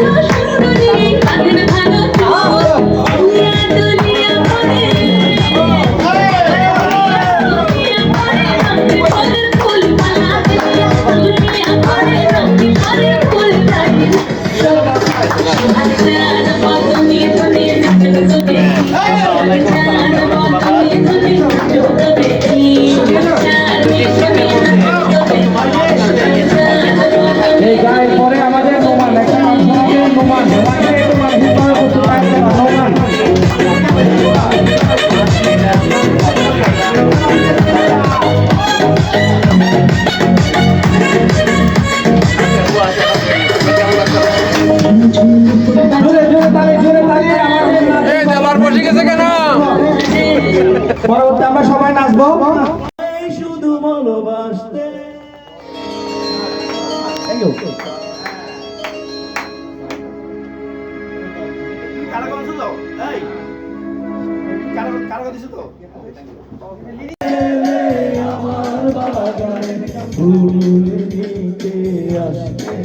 ভালো সুন্দরী কাঁধের পরবর্তী আমরা সবাই নাচবো। শুধু ভালোবাসতে। আমার বাবা ফুল নিতে আসবে।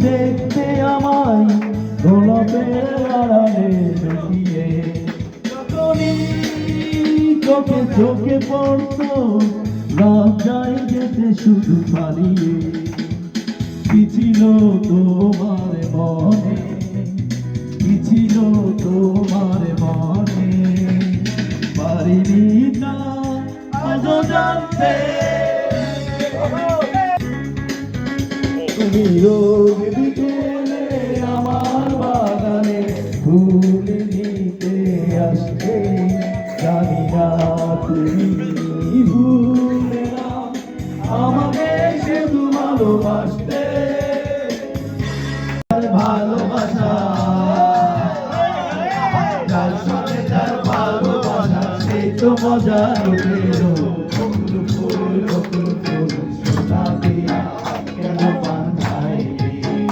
দেখতে আমায় গোলাপের আড়ালে লুকিয়ে যখনই চোখে চোখে পড়তো লজ্জায় যেতে শুধু পালিয়ে। কি ছিল তোমার মনে? কি ছিল তোমার মনে? পারিনি তা আজও জানতে। আমার বাগানে ফুল নিতে আসবে। জানি আমাকে শুধু ভালোবাসতে। ভালোবাসা যার সাথে যার ভালোবাসা সেই তো মজা লুটেলো ফুল ফুল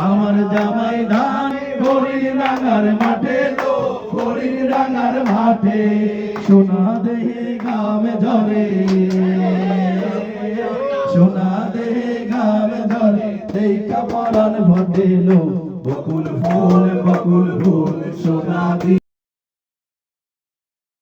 আমার জামাই ধানে হরিণ ডাঙ্গার মাঠে তো হরিণ ডাঙ্গার মাঠে সোনা দেহে গামে ধরে সোনা দেহে গামে ধরে দেখা পরাণ ভটেলো বকুল ফুল বকুল ফুল, সোনা